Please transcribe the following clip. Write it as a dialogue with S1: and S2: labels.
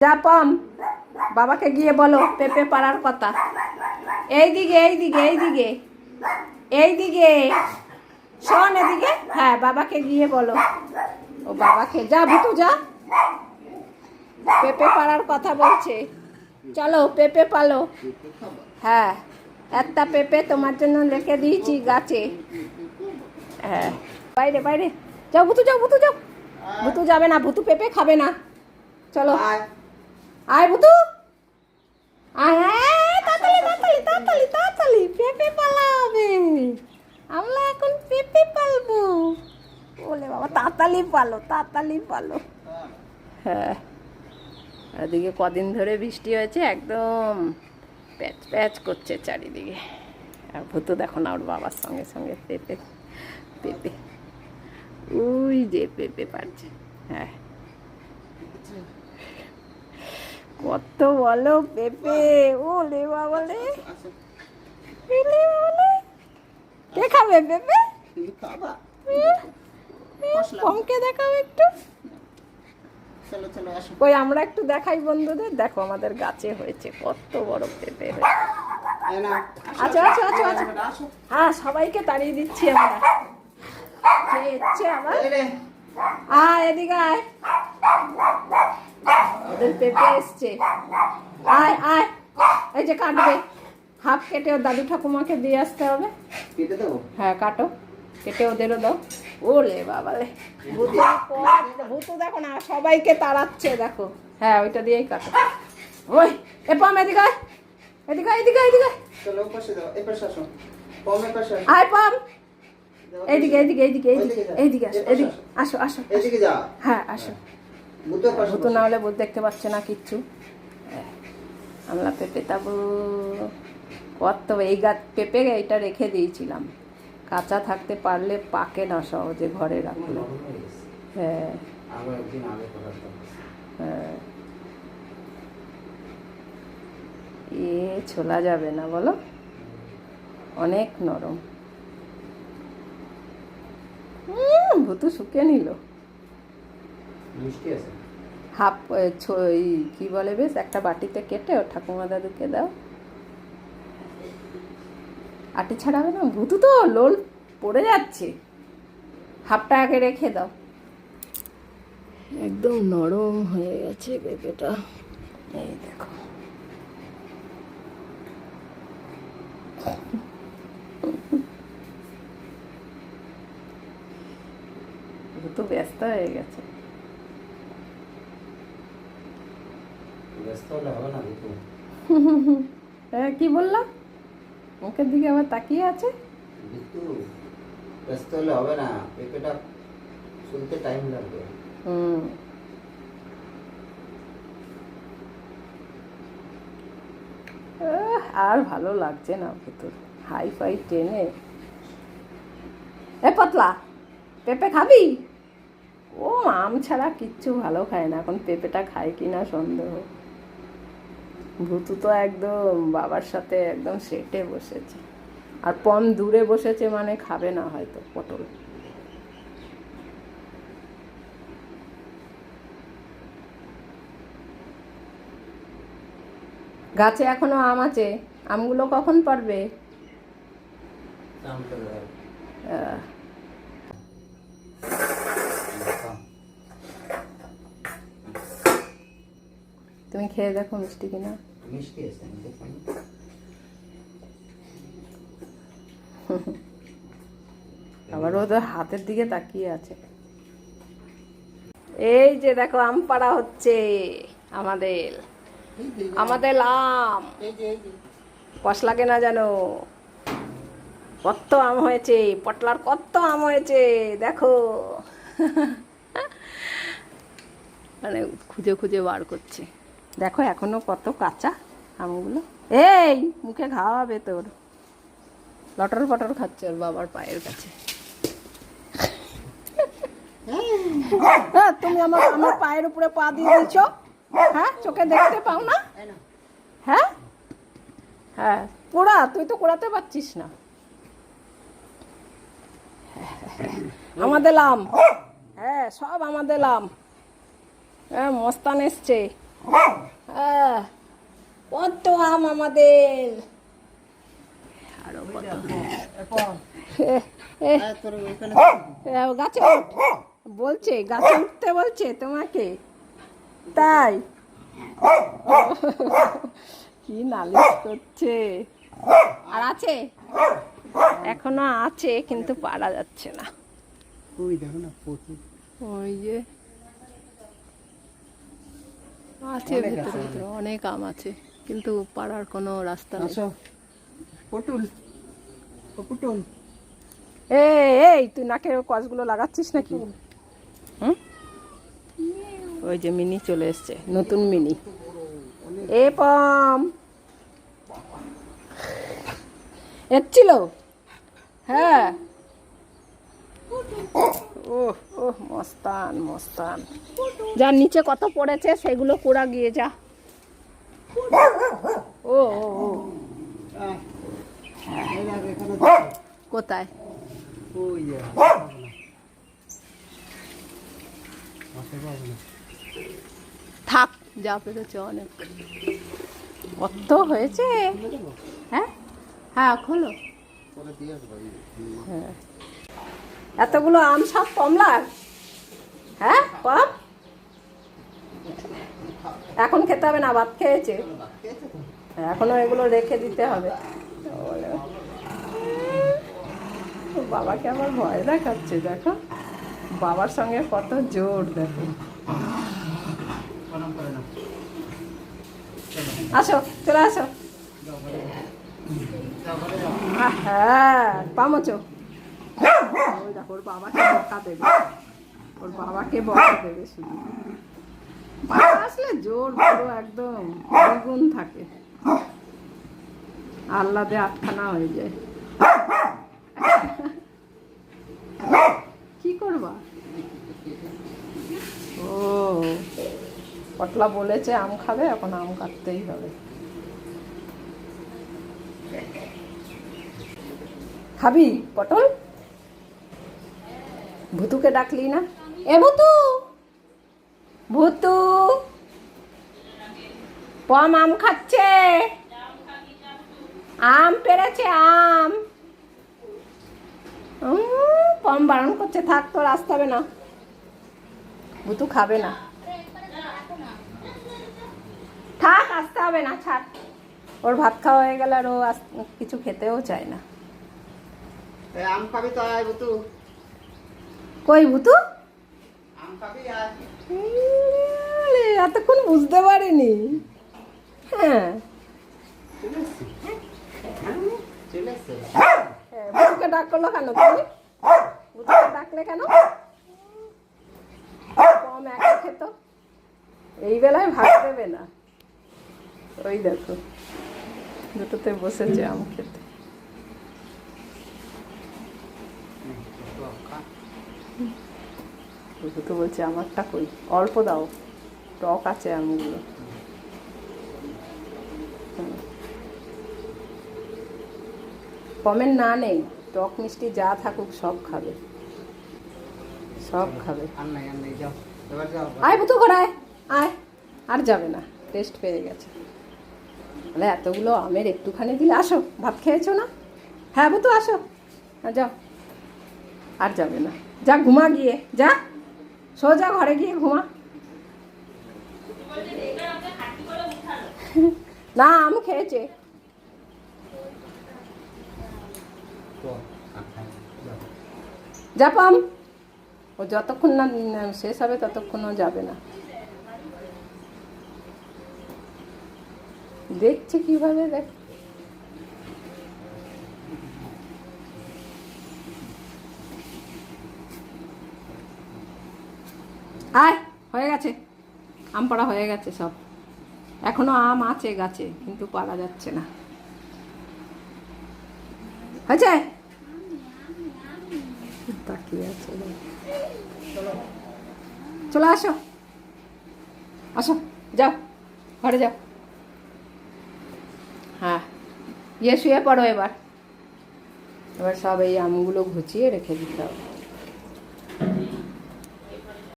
S1: যা বাবাকে গিয়ে বলো পেঁপে পাড়ার কথা। এই দিকে এই দিকে এই দিকে এই দিকে, শোন এদিকে। হ্যাঁ বাবাকে গিয়ে বলো। ও বাবাকে, যা ভিতু, যা। পেঁপে পাড়ার কথা বলছে। চলো, পেঁপে পালো। হ্যাঁ একটা পেঁপে তোমার জন্য রেখে দিয়েছি গাছে। হ্যাঁ বাইরে বাইরে। যাও ভুতু যাও ভুতু যাও। ভুতু যাবে না, ভুতু পেঁপে খাবে না। চলো। আয় ভুতু আয় আয়, তাড়াতাড়ি তাড়াতাড়ি তাড়াতাড়ি পেঁপে পালা হবে। আমরা এখন পেঁপে পালবো। বলে বাবা তাড়াতাড়ি পালো তাড়াতাড়ি পালো। হ্যাঁ এদিকে কদিন ধরে বৃষ্টি হয়েছে একদম প্যাচ প্যাচ করছে চারিদিকে। আর ভূত দেখো না ওর বাবার সঙ্গে সঙ্গে পেঁপে পেঁপে। ওই যে পেঁপে পারছে। হ্যাঁ। কত বলো পেঁপে? ও লে বলে কে খাবে পেঁপে? কমকে দেখাও একটু। ওই আমরা একটু দেখাই বন্ধুদের। দেখো আমাদের গাছে হয়েছে কত বড় পেঁপে। আচ্ছা আচ্ছা আচ্ছা আচ্ছা। হ্যাঁ সবাইকে তাড়িয়ে দিচ্ছি আমরা। এসছে আবার? আয় এদিকে আয়। ওদের পেঁপে এসছে। আয় আয়। এই যে কাটবে। হাফ কেটে ওর দাদু ঠাকুমাকে দিয়ে আসতে হবে।
S2: কেটে দেবো?
S1: হ্যাঁ কাটো। কেটে ওদেরও দাও। ওলে বাবালে ভূতু। দেখো না সবাইকে তাড়াচ্ছে দেখো। হ্যাঁ ওইটা দিয়েই কাটো। ওই এ পাম এদিকে। এদিকে এদিকে এদিকে আয়। পাম এইদিকে এইদিকে এইদিকে এইদিকে এইদিকে আসো এদিকে
S2: আসো।
S1: আসো আসো। হ্যাঁ আসো। ভূতু না হলে ভূত দেখতে পাচ্ছে না কিচ্ছু। আমরা পেঁপে তাবু। কত এই গাছ পেঁপে এইটা রেখে দিয়েছিলাম। কাঁচা থাকতে পারলে পাকে না সহজে ঘরে রাখলে। হ্যাঁ। হ্যাঁ। এ ছোলা যাবে না বলো? অনেক নরম। ভুতু শুকে নিল।
S2: মিষ্টি আছে?
S1: হাফ এ, ছো- এই কি বলে বেশ? একটা বাটিতে কেটে ও ঠাকুমা দাদুকে দাও। আটি ছাড়াবে না? ভুতু তো লোল পড়ে যাচ্ছে। হাফটা আগে রেখে দাও। একদম নরম হয়ে গেছে পেঁপেটা। এই দেখো। ভুতু ব্যস্ত হয়ে গেছে
S2: ব্যস্ত হলে হবে না বুদ্ধু
S1: হ্যাঁ কি মুখের দিকে আবার তাকিয়ে আছে?
S2: ব্যস্ত হলে হবে না পেঁপেটা শুনতে টাইম লাগবে।
S1: হুম। আর ভালো লাগছে না ভেতর। হাই ফাই টেনে। এ পাতলা পেঁপে খাবি? ও আম ছাড়া কিচ্ছু ভালো খায় না। এখন পেঁপেটা খায় কি না সন্দেহ। ভুতু তো একদম বাবার সাথে একদম সেটে বসেছে। আর পম দূরে বসেছে মানে খাবে না হয়তো পটল। গাছে এখনও আম আছে? আমগুলো কখন পারবে
S2: কাম করে দাও।
S1: আহ,
S2: খাও।
S1: তুমি খেয়ে দেখো মিষ্টি কিনা।
S2: মিষ্টি আছে
S1: আবার ওদের হাতের দিকে তাকিয়ে আছে। এই যে দেখো আম পাড়া হচ্ছে আমাদের। আমাদের আম। কষ লাগে না জানো কত আম হয়েছে পটলার কত আম হয়েছে দেখো। মানে খুঁজে খুঁজে বার করছে। দেখো এখনও কত কাঁচা আমগুলো। এই মুখে খাওয়াবে তোর। লটর পটর খাচ্ছে ওর বাবার পায়ের কাছে। হ্যাঁ, তুমি আমার আমার পায়ের উপরে পা দিয়ে দিয়েছ। হ্যাঁ চোখে দেখতে পাও না? হ্যাঁ? হ্যাঁ কোড়া তুই তো কোড়াতে পারছিস না। আমাদের লাম হ্যাঁ সব আমাদের লাম হ্যাঁ মস্তান এসছে। কত আম আমাদের? আরও কত গাছে বলছে গাছে উঠতে বলছে তোমাকে। তাই? কি নালিশ করছে? আর আছে? এখনও আছে কিন্তু পারা যাচ্ছে না।
S3: ওই দেখো না
S1: ওই যে। আছে ভেতরে ভেতরে অনেক আম আছে কিন্তু পাড়ার কোনো রাস্তা নেই।
S3: আসো। পটুল পটুল।
S1: এই এই তুই নাকের কসগুলো লাগাচ্ছিস নাকি? হুম। ওই যে মিনি চলে এসছে নতুন মিনি। এ পম। এসছিল হ্যাঁ। ও ও মস্তান মস্তান। যার নিচে কত পড়েছে, সেগুলো কুড়া গিয়ে যা। ও ও। কোথায়। থাক, যা পেরেছে অনেক। কত হয়েছে? হ্যাঁ? হ্যাঁ খোলো। হ্যাঁ। এতগুলো আম সব কমলার? হ্যাঁ কম এখন খেতে হবে না, ভাত খেয়েছে। এখনও এগুলো রেখে দিতে হবে। বাবাকে আমার ভয় দেখাচ্ছে, দেখো। বাবার সঙ্গে কত জোর, দেখো। আসো, চলে আসো। হ্যাঁ পামোচো ওই দেখো বাবাকে বকা দেবে। ওর বাবাকে বকা দেবে শুধু বাবা আসলে জোর পুরো একদম দ্বিগুণ থাকে। আহ্লাদে আটখানা হয়ে যায়। কি করবা? ও, পটলা বলেছে আম খাবে, এখন আম কাটতেই হবে। খাবি পটল? ভুতুকে ডাকলি না? এ ভুতু ভুতু। পম আম খাচ্ছে। আম পেরেছে আম। পম বারণ করছে থাক তোর আসতে হবে না। ভুতু খাবে না। থাক আসতে হবে না ছাড়। ওর ভাত খাওয়া হয়ে গেলে আর ও কিছু খেতেও চায় না।
S3: আম খাবি তো বুতু
S1: কই ভুতু? এতক্ষণ বুঝতে পারিনি। হ্যাঁ। হ্যাঁ, ডাক করল কেন তুমি? ভুতুকে ডাকলে কেন? কম একা খেত। এই বেলায় ভাত দেবে না। ওই দেখো দুটোতে বসেছে আম খেতে। ভুতু বলছে আমারটা কই? অল্প দাও। টক আছে আমগুলো। কমের না নেই। টক মিষ্টি যা থাকুক সব খাবে। সব খাবে। আয় ভুতু ঘোড়ায় আয়। আর যাবে না। টেস্ট পেয়ে গেছে। তাহলে এতগুলো আমের একটুখানি দিলে আসো। ভাত খেয়েছো না? হ্যাঁ ভুতু আসো। যাও। আর যাবে না। যা ঘুমা গিয়ে। যা। সোজা ঘরে গিয়ে ঘুমা। না, আম খেয়েছে। জাপাম ও যতক্ষণ না শেষ হবে ততক্ষণও যাবে না। দেখছে কীভাবে দেখ। আয়, হয়ে গেছে। আম পাড়া হয়ে গেছে সব। এখনও আম আছে গাছে, কিন্তু পারা যাচ্ছে না। হয়েছে? আছে। চলে আসো। আসো, যাও, ঘরে যাও। হ্যাঁ গিয়ে শুয়ে পড়ো এবার। এবার সব এই আমগুলো ঘুচিয়ে রেখে দিতে হবে।